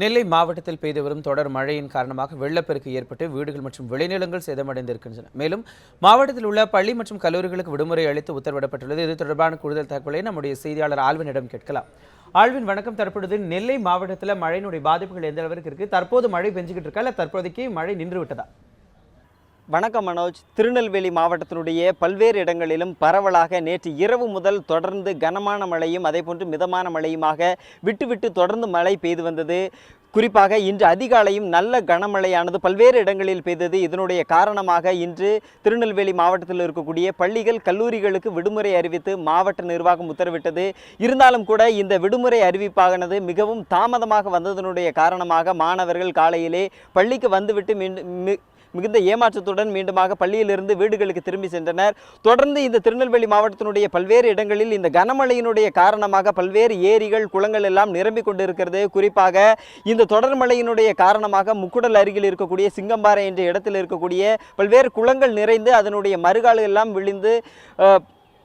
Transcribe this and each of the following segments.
நெல்லை மாவட்டத்தில் பெய்து வரும் தொடர் மழையின் காரணமாக வெள்ளப்பெருக்கு ஏற்பட்டு வீடுகள் மற்றும் விளைநிலங்கள் சேதமடைந்திருக்கின்றன. மேலும் மாவட்டத்தில் உள்ள பள்ளி மற்றும் கல்லூரிகளுக்கு விடுமுறை அளித்து உத்தரவிடப்பட்டுள்ளது. இது தொடர்பான கூடுதல் தகவலை நம்முடைய செய்தியாளர் ஆழ்வினிடம் கேட்கலாம். ஆழ்வின் வணக்கம். தற்பொழுது நெல்லை மாவட்டத்தில் மழையினுடைய பாதிப்புகள் எந்த அளவிற்கு இருக்கு? தற்போது மழை பெஞ்சுக்கிட்டு இருக்கா? இல்லை தற்போதைக்கு மழை நின்று விட்டதா வணக்கம் மனோஜ். திருநெல்வேலி மாவட்டத்தினுடைய பல்வேறு இடங்களிலும் பரவலாக நேற்று இரவு முதல் தொடர்ந்து கனமான மழையும் அதேபோன்று மிதமான மழையுமாக விட்டுவிட்டு தொடர்ந்து மழை பெய்து வந்தது. குறிப்பாக இன்று அதிகாலையும் நல்ல கனமழையானது பல்வேறு இடங்களில் பெய்தது. இதனுடைய காரணமாக இன்று திருநெல்வேலி மாவட்டத்தில் இருக்கக்கூடிய பள்ளிகள் கல்லூரிகளுக்கு விடுமுறை அறிவித்து மாவட்ட நிர்வாகம் உத்தரவிட்டது. இருந்தாலும் கூட இந்த விடுமுறை அறிவிப்பானது மிகவும் தாமதமாக வந்ததனுடைய காரணமாக மாணவர்கள் காலையிலே பள்ளிக்கு வந்துவிட்டு மின் மி- மிகுந்த ஏமாற்றத்துடன் மீண்டுமாக பள்ளியிலிருந்து வீடுகளுக்கு திரும்பி சென்றனர். தொடர்ந்து இந்த திருநெல்வேலி மாவட்டத்தினுடைய பல்வேறு இடங்களில் இந்த கனமழையினுடைய காரணமாக பல்வேறு ஏரிகள் குளங்கள் எல்லாம் நிரம்பிக் கொண்டிருக்கிறது. குறிப்பாக இந்த தொடர் மழையினுடைய காரணமாக முக்குடல் அருகில் இருக்கக்கூடிய சிங்கம்பாறை என்ற இடத்தில் இருக்கக்கூடிய பல்வேறு குளங்கள் நிறைந்து அதனுடைய மறுகால் எல்லாம் விழுந்து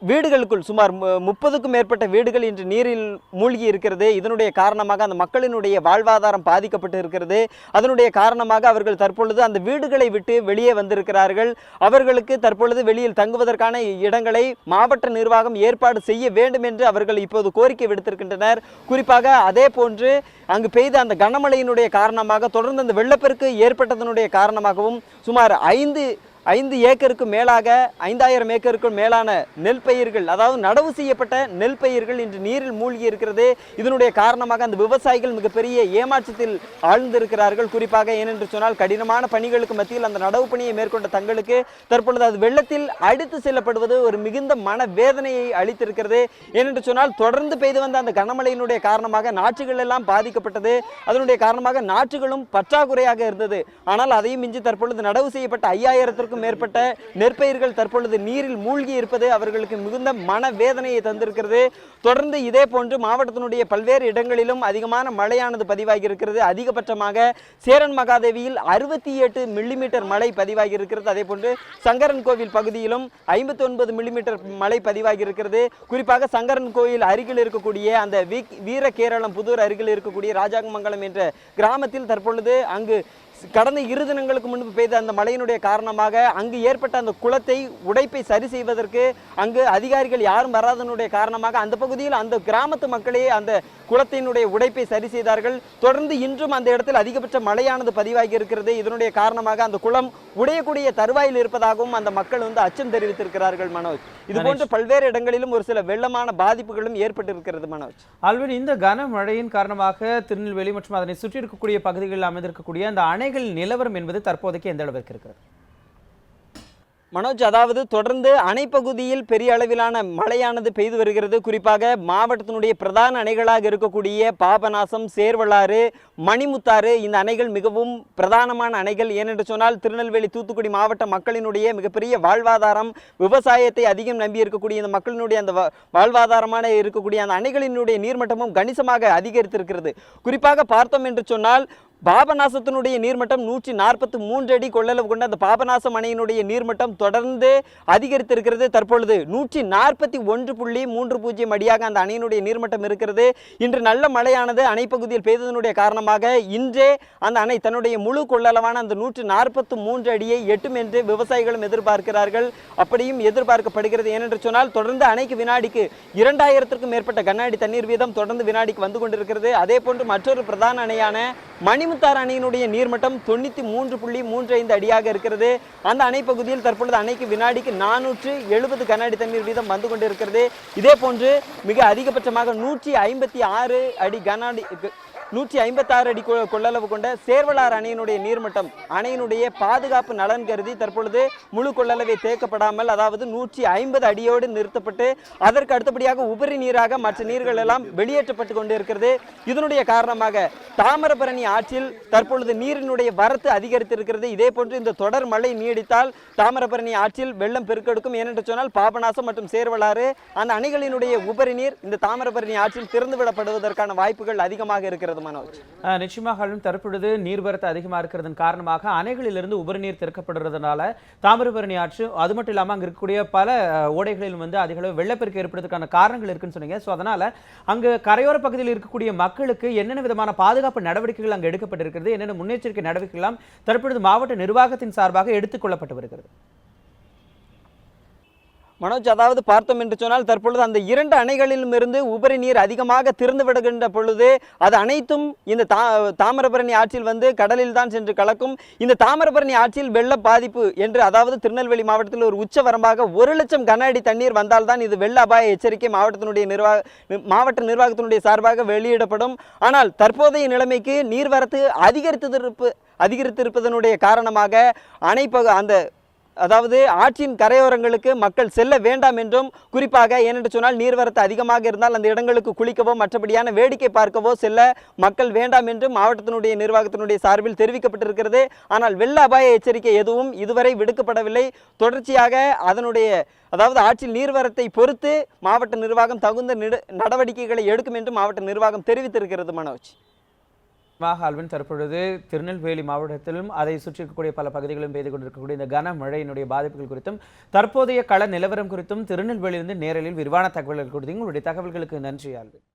வீடுகளுக்குள் சுமார் மு- முப்பதுக்கும் மேற்பட்ட வீடுகள் இன்று நீரில் மூழ்கி இருக்கிறது. இதனுடைய காரணமாக அந்த மக்களினுடைய வாழ்வாதாரம் பாதிக்கப்பட்டு இருக்கிறது. அதனுடைய காரணமாக அவர்கள் தற்பொழுது அந்த வீடுகளை விட்டு வெளியே வந்திருக்கிறார்கள். அவர்களுக்கு தற்பொழுது வெளியில் தங்குவதற்கான இடங்களை மாவட்ட நிர்வாகம் ஏற்பாடு செய்ய வேண்டும் என்று அவர்கள் இப்போது கோரிக்கை விடுத்திருக்கின்றனர். குறிப்பாக அதே போன்று அங்கு பெய்த அந்த கனமழையினுடைய காரணமாக தொடர்ந்து அந்த வெள்ளப்பெருக்கு ஏற்பட்டதனுடைய காரணமாகவும் சுமார் ஐந்து ஐந்து ஏக்கருக்கு மேலாக ஐந்தாயிரம் ஏக்கருக்கும் மேலான நெல் பயிர்கள் அதாவது நடவு செய்யப்பட்ட நெல் பயிர்கள் இன்று நீரில் மூழ்கி இருக்கிறது. இதனுடைய காரணமாக அந்த விவசாயிகள் மிகப்பெரிய ஏமாற்றத்தில் ஆழ்ந்திருக்கிறார்கள். குறிப்பாக ஏனென்று சொன்னால் கடினமான பணிகளுக்கு மத்தியில் அந்த நடவு பணியை மேற்கொண்ட தங்களுக்கு தற்பொழுது அது வெள்ளத்தில் அடித்து செல்லப்படுவது ஒரு மிகுந்த மன வேதனையை அளித்திருக்கிறது. ஏனென்று சொன்னால் தொடர்ந்து பெய்து வந்த அந்த கனமழையினுடைய காரணமாக நாற்றுகள் எல்லாம் பாதிக்கப்பட்டது. அதனுடைய காரணமாக நாற்றுகளும் பற்றாக்குறையாக இருந்தது. ஆனால் அதையும் மிஞ்சி தற்பொழுது நடவு செய்யப்பட்ட ஐயாயிரத்திற்கும் மேற்பட்ட நெற்பயிர்கள் தற்பொழுது நீரில் மூழ்கி இருப்பது அவர்களுக்கு மிகுந்த மன வேதனையை தந்திருக்கிறது. தொடர்ந்து இதே போன்று மாவட்டத்தினுடைய பல்வேறு இடங்களிலும் அதிகமான மழையானது பதிவாகி இருக்கிறது. அதிகபட்சமாக சேரன் மகாதேவியில் அறுபத்தி எட்டு மில்லிமீட்டர் மழை பதிவாகி இருக்கிறது. அதே போன்று சங்கரன் கோவில் பகுதியிலும் ஐம்பத்தி ஒன்பது மில்லிமீட்டர் மழை பதிவாகி இருக்கிறது. குறிப்பாக சங்கரன் கோயில் அருகில் இருக்கக்கூடிய அந்த வீர கேரளம் புதூர் அருகில் இருக்கக்கூடிய ராஜாங்கமங்கலம் என்ற கிராமத்தில் தற்பொழுது அங்கு கடந்த இரு தினங்களுக்கு முன்பு பெய்த அந்த மழையினுடைய காரணமாக அங்கு ஏற்பட்ட அந்த குளத்தை உடைப்பை சரி செய்வதற்கு அங்கு அதிகாரிகள் யாரும் வராதனுடைய காரணமாக அந்த பகுதியில் அந்த கிராமத்து மக்களே அந்த குளத்தினுடைய உடைப்பை சரி செய்தார்கள். தொடர்ந்து இன்றும் அந்த இடத்தில் அதிகபட்ச மழையானது பதிவாகி இருக்கிறது. இதனுடைய காரணமாக அந்த குளம் உடையக்கூடிய தருவாயில் இருப்பதாகவும் அந்த மக்கள் வந்து அச்சம் தெரிவித்திருக்கிறார்கள் மனோஜ். இது போன்ற பல்வேறு இடங்களிலும் ஒரு சில வெள்ளமான பாதிப்புகளும் ஏற்பட்டிருக்கிறது மனோஜ். ஆல்வின் இந்த கனமழையின் காரணமாக திருநெல்வேலி மற்றும் அதனை சுற்றி இருக்கக்கூடிய பகுதிகளில் அமைந்திருக்கக்கூடிய அந்த அணைகள் நிலவரம் என்பது தற்போதைக்கு எந்த அளவிற்கு இருக்கிறது? மனோஜ் அதாவது தொடர்ந்து அணைப்பகுதியில் பெரிய அளவிலான மழையானது பெய்து வருகிறது. குறிப்பாக மாவட்டத்தினுடைய பிரதான அணைகளாக இருக்கக்கூடிய பாபநாசம் சேர்வலாறு மணிமுத்தாறு இந்த அணைகள் மிகவும் பிரதானமான அணைகள். ஏனென்று சொன்னால் திருநெல்வேலி தூத்துக்குடி மாவட்ட மக்களினுடைய மிகப்பெரிய வாழ்வாதாரம் விவசாயத்தை அதிகம் நம்பி இருக்கக்கூடிய இந்த மக்களினுடைய அந்த வாழ்வாதாரமான இருக்கக்கூடிய அந்த அணைகளினுடைய நீர்மட்டமும் கணிசமாக அதிகரித்திருக்கிறது. குறிப்பாக பார்த்தோம் என்று சொன்னால் பாபநாசத்தினுடைய நீர்மட்டம் நூற்றி நாற்பத்தி மூன்று அடி கொள்ளளவு கொண்ட அந்த பாபநாசம் அணையினுடைய நீர்மட்டம் தொடர்ந்து அதிகரித்திருக்கிறது. தற்பொழுது நூற்றி நாற்பத்தி ஒன்று புள்ளி மூன்று பூஜ்ஜியம் அடியாக அந்த அணையினுடைய நீர்மட்டம் இருக்கிறது. இன்று நல்ல மழையானது அணைப்பகுதியில் பெய்ததனுடைய காரணமாக இன்றே அந்த அணை தன்னுடைய முழு கொள்ளளவான அந்த நூற்று நாற்பத்தி மூன்று அடியை எட்டும் என்று விவசாயிகளும் எதிர்பார்க்கிறார்கள். அப்படியும் எதிர்பார்க்கப்படுகிறது. ஏனென்று சொன்னால் தொடர்ந்து அணைக்கு வினாடிக்கு இரண்டாயிரத்திற்கும் மேற்பட்ட கண்ணாடி தண்ணீர் வீதம் தொடர்ந்து வினாடிக்கு வந்து கொண்டிருக்கிறது. அதே போன்று மற்றொரு பிரதான அணையான மணி மணிமுத்தாறு அணையினுடைய நீர்மட்டம் தொண்ணூற்றி மூன்று புள்ளி மூன்று ஐந்து அடியாக இருக்கிறது. அந்த அணை பகுதியில் தற்பொழுது அணைக்கு வினாடிக்கு நானூற்று எழுபது கண்ணாடி தண்ணீர் வீதம் வந்து கொண்டிருக்கிறது. இதே போன்று மிக அதிகபட்சமாக நூற்றி ஐம்பத்தி ஆறு அடி கனாடி நூற்றி ஐம்பத்தாறு அடி கொள்ளளவு கொண்ட சேர்வலார் அணையினுடைய நீர்மட்டம் அணையினுடைய பாதுகாப்பு நலன் கருதி தற்பொழுது முழு கொள்ளளவை தேக்கப்படாமல் அதாவது நூற்றி ஐம்பது அடியோடு நிறுத்தப்பட்டு அதற்கு அடுத்தபடியாக உபரி நீராக மற்ற நீர்கள் எல்லாம் வெளியேற்றப்பட்டு கொண்டிருக்கிறது. இதனுடைய காரணமாக தாமிரபரணி ஆற்றில் தற்பொழுது நீரினுடைய வரத்து அதிகரித்திருக்கிறது. இதே போன்று இந்த தொடர் மழை நீடித்தால் தாமிரபரணி ஆற்றில் வெள்ளம் பெருக்கெடுக்கும். ஏனென்று சொன்னால் பாபநாசம் மற்றும் சேர்வலாறு அந்த அணைகளினுடைய உபரி நீர் இந்த தாமிரபரணி ஆற்றில் திறந்து விடப்படுவதற்கான வாய்ப்புகள் அதிகமாக இருக்கிறது. மனோஜ் நிச்சயமாக அழும் தற்பொழுது நீர்வரத்து அதிகமாக இருக்கிறதன் காரணமாக அணைகளிலிருந்து உபரிநீர் திறக்கப்படுறதுனால தாமிரபரணி ஆற்று அது மட்டும் இல்லாமல் அங்கே இருக்கக்கூடிய பல ஓடைகளிலும் வந்து அதிக அளவு வெள்ளப்பெருக்கு ஏற்படுறதுக்கான காரணங்கள் இருக்குன்னு சொன்னீங்க. ஸோ அதனால அங்கு கரையோர பகுதியில் இருக்கக்கூடிய மக்களுக்கு என்னென்ன விதமான பாதுகாப்பு நடவடிக்கைகள் அங்கு எடுக்கப்பட்டிருக்கிறது? என்னென்ன முன்னெச்சரிக்கை நடவடிக்கைகள் தற்பொழுது மாவட்ட நிர்வாகத்தின் சார்பாக எடுத்துக்கொள்ளப்பட்டு வருகிறது? மனோஜ் அதாவது பார்த்தோம் என்று சொன்னால் தற்பொழுது அந்த இரண்டு அணைகளிலும் இருந்து உபரி நீர் அதிகமாக திறந்து விடுகின்ற பொழுது அது அனைத்தும் இந்த தா தாமிரபரணி ஆற்றில் வந்து கடலில் தான் சென்று கலக்கும். இந்த தாமிரபரணி ஆற்றில் வெள்ள பாதிப்பு என்று அதாவது திருநெல்வேலி மாவட்டத்தில் ஒரு உச்சவரமாக ஒரு லட்சம் கன அடி தண்ணீர் வந்தால்தான் இது வெள்ள அபாய எச்சரிக்கை மாவட்டத்தினுடைய நிர்வாக மாவட்ட நிர்வாகத்தினுடைய சார்பாக வெளியிடப்படும். ஆனால் தற்போதைய நிலைமைக்கு நீர்வரத்து அதிகரித்திருப்பு அதிகரித்திருப்பதனுடைய காரணமாக அணைப்பகு அந்த அதாவது ஆற்றின் கரையோரங்களுக்கு மக்கள் செல்ல வேண்டாம் என்றும் குறிப்பாக ஏனென்று சொன்னால் நீர்வரத்து அதிகமாக இருந்தால் அந்த இடங்களுக்கு குளிக்கவோ மற்றபடியான வேடிக்கை பார்க்கவோ செல்ல மக்கள் வேண்டாம் என்றும் மாவட்டத்தினுடைய நிர்வாகத்தினுடைய சார்பில் தெரிவிக்கப்பட்டிருக்கிறது. ஆனால் வெள்ள அபாய எச்சரிக்கை எதுவும் இதுவரை விடுக்கப்படவில்லை. தொடர்ச்சியாக அதனுடைய அதாவது ஆற்றில் நீர்வரத்தை பொறுத்து மாவட்ட நிர்வாகம் தகுந்த நிட- நடவடிக்கைகளை எடுக்கும் என்று மாவட்ட நிர்வாகம் தெரிவித்திருக்கிறது மனோஜ். மாக தற்பொழுது திருநெல்வேலி மாவட்டத்திலும் அதை சுற்றிக்கக்கூடிய பல பகுதிகளிலும் பெய்து கொண்டிருக்கக்கூடிய இந்த கனமழையினுடைய பாதிப்புகள் குறித்தும் தற்போதைய கள நிலவரம் குறித்தும் திருநெல்வேலியிலிருந்து நேரலில் விரிவான தகவல்கள் கொடுத்து உங்களுடைய தகவல்களுக்கு நன்றி ஆல்வின்